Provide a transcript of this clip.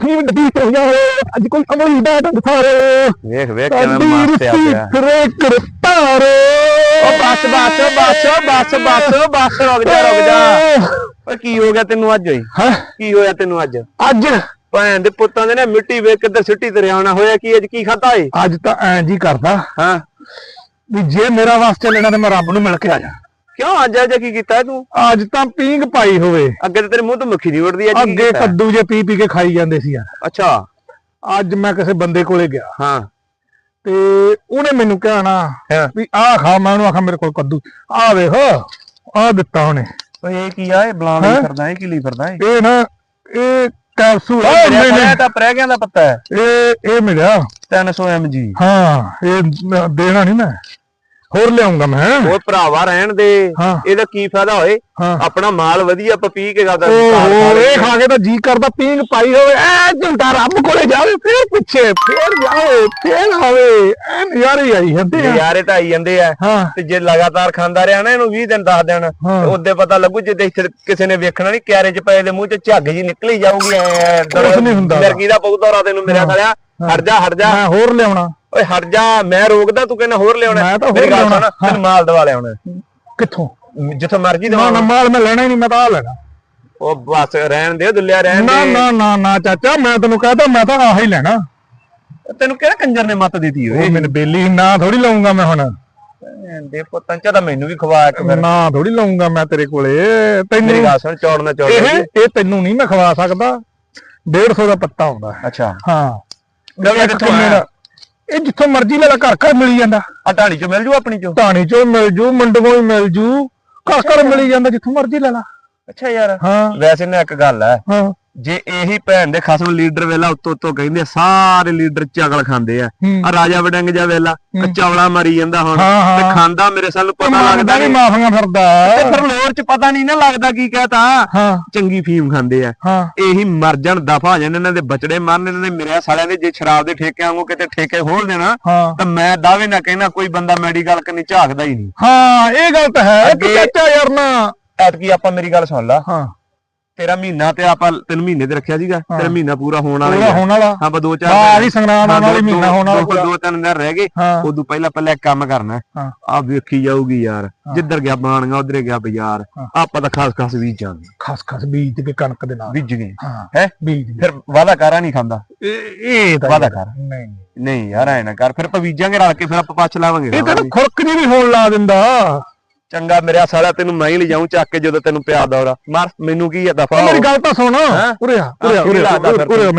ਕੀ ਵੱਡੀ ਹੋ। ਜਾਵੇ ਅੱਜ ਕੋਈ ਸਮਝਦਾ ਢੰਗ ਸਾਰੇ ਵੇਖ ਵੇਖ ਕਿਵੇਂ ਮਾਰਤੇ ਆ ਪਿਆ ਕਰੇ ਕਰਤਾਰੇ ਉਹ ਬੱਸ ਬੱਸ ਬੱਸ ਬੱਸ ਬੱਸ ਬੱਸ ਰੁਕ ਜਾ ਰੁਕ ਜਾ। ਓਏ ਕੀ ਹੋ ਗਿਆ ਤੈਨੂੰ ਅੱਜ? ਹੋਈ ਹਾਂ? ਕੀ ਹੋਇਆ ਤੈਨੂੰ ਅੱਜ? ਅੱਜ? ਭੈਣ ਦੇ ਪੁੱਤਾਂ ਦੇ ਨੇ ਮਿੱਟੀ ਵੇਖ ਕਿੱਧਰ ਸਿੱਟੀ ਤੇ ਰਿਆਉਣਾ ਹੋਇਆ ਕੀ ਅੱਜ ਕੀ ਖਾਦਾ ਏ? ਅੱਜ ਤਾਂ ਐਂ ਜੀ ਕਰਦਾ ਹਾਂ। ਵੀ ਜੇ ਮੇਰਾ ਵਾਸ ਚੱਲਣਾ ਤੇ ਮੈਂ ਰੱਬ ਨੂੰ ਮਿਲ ਕੇ ਆ ਜਾ। ਕਿਉਂ ਅੱਜ ਅੱਜ ਕੀ ਕੀਤਾ ਤੂੰ? ਅੱਜ ਤਾਂ ਪੀਂਗ ਪਾਈ ਹੋਵੇ। ਅੱਗੇ ਤੇ ਤੇਰੇ ਮੂੰਹ ਤੋਂ ਮੱਖੀ ਨਹੀਂ ਉੱਡਦੀ ਅੱਜ ਅੱਗੇ? ਕੱਦੂ ਜੇ ਪੀ ਪੀ ਕੇ ਖਾਈ ਜਾਂਦੇ ਸੀ ਯਾਰ ਅੱਛਾ। ਅੱਜ ਮੈਂ ਕਿਸੇ ਬੰਦੇ ਕੋਲੇ ਗਿਆ। ਹਾਂ। ਤੇ ਉਹਨੇ ਮੈਨੂੰ ਕਿਹਾ ਨਾ ਹਾਂ। ਵੀ ਆਹ ਖਾ ਮੈਂ ਉਹਨੂੰ ਆਖਾਂ ਮੇਰੇ ਕੋਲ ਕੱਦੂ। ਆ ਵੇਖ ਆ ਦਿੱਤਾ ਉਹਨੇ। ਓਏ ਇਹ ਕੀ ਆ? ਇਹ ਬਲਾਂ ਹੈਂ? ਫਿਰਦਾ ਇਹ ਕੀ ਲਈ ਫਿਰਦਾ ਇਹ? ਨਾ ਇਹ ਕੈਪਸੂਲ ਆ। ਨਹੀਂ, ਖਾਇਆ ਤਾਂ ਪ੍ਰੈਗਿਆਂ ਦਾ ਪੱਤਾ ਹੈ? ਇਹ ਇਹ ਮਿਲਿਆ। 300 mg ਹਾਂ ਇਹ ਦੇਣਾ ਨਹੀਂ ਮੈਂ। ਹੋਰ ਲਿਆਉਂਗਾ ਮੈਂ ਉਹ ਭਰਾਵਾ ਰਹਿਣ ਦੇ। ਇਹਦਾ ਕੀ ਫਾਇਦਾ ਹੋਏ? ਆਪਣਾ ਮਾਲ ਵਧੀਆ ਪਪੀ ਕੇ ਕਰਦਾ ਓਹੋ ਇਹ ਖਾ ਕੇ ਤਾਂ ਜੀ ਕਰਦਾ ਪੀਂਗ ਪਾਈ ਹੋਵੇ। ਐ ਝੁੰਟਾ ਰੱਬ ਕੋਲੇ ਜਾਵੇ ਫੇਰ ਪਿੱਛੇ ਫੇਰ ਜਾਵੇ ਫੇਰ ਆਵੇ। ਐ ਨਜ਼ਾਰੇ ਆਈ ਜਾਂਦੇ ਆ। ਯਾਰੇ ਤਾਂ ਆਈ ਜਾਂਦੇ ਆ। ਤੇ ਜੇ ਲਗਾਤਾਰ ਖਾਂਦਾ ਰਿਹਾ ਨਾ ਇਹਨੂੰ 20 ਦਿਨ 10 ਦਿਨ ਉਹਦੇ ਪਤਾ ਲੱਗੂ ਜੇ ਇੱਥੇ ਕਿਸੇ ਨੇ ਵੇਖਣਾ ਨਹੀਂ ਕਿਆਰੇ ਚ ਪਏ ਦੇ ਮੂੰਹ ਚ ਝੱਗ ਜੀ ਨਿਕਲੀ ਜਾਊਗੀ ਐ ਕੁਛ ਨੀ ਹੁੰਦਾ। ਮਿਰਗੀ ਦਾ ਪਊ ਦੌਰਾ ਤੈਨੂੰ ਮੇਰਾ ਖੜਿਆ। ਹਟ ਜਾ ਹਟ ਜਾ। ਮੈਂ ਹੋਰ ਲਿਆਉਣਾ। ਓਏ ਹਟ ਜਾ ਮੈਂ ਰੋਕਦਾ ਤੂੰ ਕਹਿੰਦਾ ਹੋਰ ਲਿਆਉਣਾ। ਮੈਂ ਤਾਂ ਹੋਰ ਮੇਰੀ ਲਿਆਉਣਾ। ਤੈਨੂੰ ਮਾਲ ਦਵਾ ਲਿਆਉਣਾ। ਕਿੱਥੋਂ? ਜਿੱਥੋਂ ਮਰਜ਼ੀ ਨਾ ਦਵਾ। ਨਾ ਮਾਲ ਮੈਂ ਲੈਣਾ ਹੀ ਨਹੀਂ ਮੈਂ ਤਾਂ ਆ ਲੈਣਾ ਉਹ ਬਸ ਰਹਿਣ ਦੇ ਦੁੱਲਿਆ ਰਹਿਣ ਨਾ ਦੇ। ਨਾ ਨਾ ਨਾ ਚਾਚਾ ਮੈਂ ਤੈਨੂੰ ਕਹਤਾ ਮੈਂ ਤਾਂ ਆਹ ਹੀ ਲੈਣਾ। ਤੈਨੂੰ ਕਿਹੜਾ ਕੰਜਰ ਨੇ ਮੱਤ ਦਿੱਤੀ ਓਏ ਮੈਨੂੰ ਬੇਲੀ ਨਾ ਥੋੜੀ ਲਾਉਂਗਾ ਮੈਂ ਹੁਣ। ਦੇ ਪੁੱਤਾਂ ਚ ਤਾਂ ਮੈਨੂੰ ਵੀ ਖਵਾ ਇੱਕ ਫਿਰ ਨਾ ਥੋੜੀ ਲਾਉਂਗਾ ਮੈਂ ਤੇਰੇ ਕੋਲੇ। ਮੇਰੀ ਤੈਨੂੰ ਗੱਲ ਸੁਣ ਚੌੜਨਾ ਚੌੜ ਇਹ ਤੈਨੂੰ ਨਹੀਂ ਮੈਂ ਖਵਾ ਸਕਦਾ। 150 ਦਾ ਪੱਤਾ ਆਉਂਦਾ। ਹੈ। ਅੱਛਾ। ਹਾਂ। ਕਿੱਥੋਂ ਦਾ। ਇਹ ਜਿੱਥੋਂ ਮਰਜ਼ੀ ਲੈ ਲੈ ਘਰ ਘਰ ਮਿਲੀ ਜਾਂਦਾ। ਆ ਢਾਣੀ ਚ ਮਿਲ ਜੂ ਆਪਣੀ ਚੋਂ? ਢਾਣੀ ਚੋਂ ਮਿਲ ਜੂ ਮੰਡਗੋਂ ਹੀ ਮਿਲ ਜੂ। ਘਰ ਘਰ ਮਿਲੀ ਜਾਂਦਾ ਜਿੱਥੋਂ ਮਰਜ਼ੀ ਲੈ ਲੈ। ਅੱਛਾ ਯਾਰ। ਹਾਂ। ਵੈਸੇ ਨਾ ਇੱਕ ਗੱਲ ਹੈ। ਹਾਂ। ਜੇ ਇਹੀ ਭੈਣ ਦੇ ਖਸਮ ਲੀਡਰ ਵੇਲਾ ਉੱਤੋਂ ਉੱਤੋਂ ਕਹਿੰਦੇ ਆ, ਸਾਰੇ ਲੀਡਰ ਚਗਲ ਖਾਂਦੇ ਆ। ਹੂੰ। ਆ ਰਾਜਾ ਵਡੰਗ ਜਾ ਵੇਲਾ ਆ ਚੌਲਾ ਮਾਰੀ ਜਾਂਦਾ ਹੁਣ ਹਾਂ, ਹਾਂ। ਤੇ ਖਾਂਦਾ ਮੇਰੇ ਸਾਨੂੰ ਪਤਾ ਲੱਗਦਾ ਨਹੀਂ। ਮਾਫੀਆਂ ਫਿਰਦਾ। ਤੇ ਫਿਰ ਲੋਰ ਚ ਪਤਾ ਨਹੀਂ ਨਾ ਲੱਗਦਾ ਕੀ ਕਹਤਾ ਹਾਂ। ਚੰਗੀ ਫੀਮ ਖਾਂਦੇ ਆ। ਹਾਂ। ਇਹੀ ਮਰ ਜਾਣ ਦਫਾ ਹੋ ਜਾਣ ਇਹਨਾਂ ਦੇ ਬਚੜੇ ਮਰਨ ਇਹਨਾਂ ਦੇ ਮੇਰੇ ਸਾਲਿਆਂ ਦੇ ਜੇ ਸ਼ਰਾਬ ਦੇ ਠੇਕੇ ਵਾਂਗੂ ਕਿਤੇ ਠੇਕੇ ਖੋਲ ਦੇਣਾ ਹਾਂ। ਤਾਂ ਮੈਂ ਦਾਅਵੇ ਨਾਲ ਕਹਿਣਾ ਕੋਈ ਬੰਦਾ ਮੈਡੀਕਲ ਕੰਨੀ ਝਾਕਦਾ ਹੀ ਨਹੀਂ। ਹਾਂ ਇਹ ਗੱਲ ਤਾਂ ਹੈ। ਇੱਕ ਅੱਗੇ- ਚਾਚਾ ਯਾਰ ਨਾ। ਐਤਕੀ ਆਪਾਂ ਮੇਰੀ ਗੱਲ ਸੁਣ ਲਾ। ਹਾਂ। ਤੇਰਾ ਮਹੀਨਾ ਤੇ ਆਪਾਂ ਤਿੰਨ ਮਹੀਨੇ ਤੇ ਰੱਖਿਆ ਸੀਗਾ ਤੇਰਾ ਮਹੀਨਾ ਪੂਰਾ ਹੋਣ ਵਾਲਾ ਹੀ ਪੂਰਾ ਹੋਣ ਵਾਲਾ। ਹਾਂ ਬਸ ਦੋ ਚਾਰ ਹੀ ਸੰਗਰਾਮ ਹਾਂ, ਆਉਣ ਵਾਲੀ ਮਹੀਨਾ ਹੋਣ ਵਾਲਾ ਦੋ- ਤਿੰਨ ਦਿਨ ਰਹਿ ਗਏ ਉਦੋਂ ਪਹਿਲਾਂ ਪਹਿਲਾਂ ਕੰਮ ਕਰਨਾ। ਆ ਵੇਖੀ ਜਾਊਗੀ ਯਾਰ ਜਿੱਧਰ ਗਿਆ ਬਾਣੀਆਂ ਉਧਰ ਗਿਆ ਬਾਜ਼ਾਰ। ਆਪਾਂ ਤਾਂ ਖਾਸ ਖਾਸ ਬੀਜ ਜਾਂਦੇ। ਖਸ ਖਸ ਬੀਜ ਕੇ ਕਣਕ ਦੇ ਨਾਲ। ਬੀਜ ਗਏ। ਹਾਂ। ਬੀਜ। ਫਿਰ ਵਾਦਾ ਕਾਰਾ ਨਹੀਂ ਖਾਂਦਾ? ਇਹ ਇਹ ਤਾਂ ਵਾਦਾ ਕਰ। ਨਹੀਂ। ਨਹੀਂ ਯਾਰ ਐ ਨਾ ਕਰ। ਫਿਰ ਆਪਾਂ ਬੀਜਾਂਗੇ ਰਲ ਕੇ ਫਿਰ ਆਪਾਂ ਪਛ ਲਾਵਾਂਗੇ ਇਹ ਤੈਨੂੰ ਖੁਰਕ ਨਹੀਂ ਵੀ ਹੋਣ ਲਾ ਦਿੰਦਾ। ਚੰਗਾ ਮੇਰਾ ਸਾਲਾ ਤੈਨੂੰ ਮੈਂ ਹੀ ਲਿਜਾਉਂ ਚੱਕ ਕੇ ਜਦੋਂ ਤੈਨੂੰ ਪਿਆ ਦੌਰਾ ਮਾਰ ਮੈਨੂੰ ਕੀ ਆ ਦਫਾ ਮੇਰੀ ਗੱਲ ਤਾਂ ਸੁਣ। ਹੈਂ? ਉਰੇ ਆ ਉਰੇ ਆ ਹਾਂ, ਉਰੇ ਆ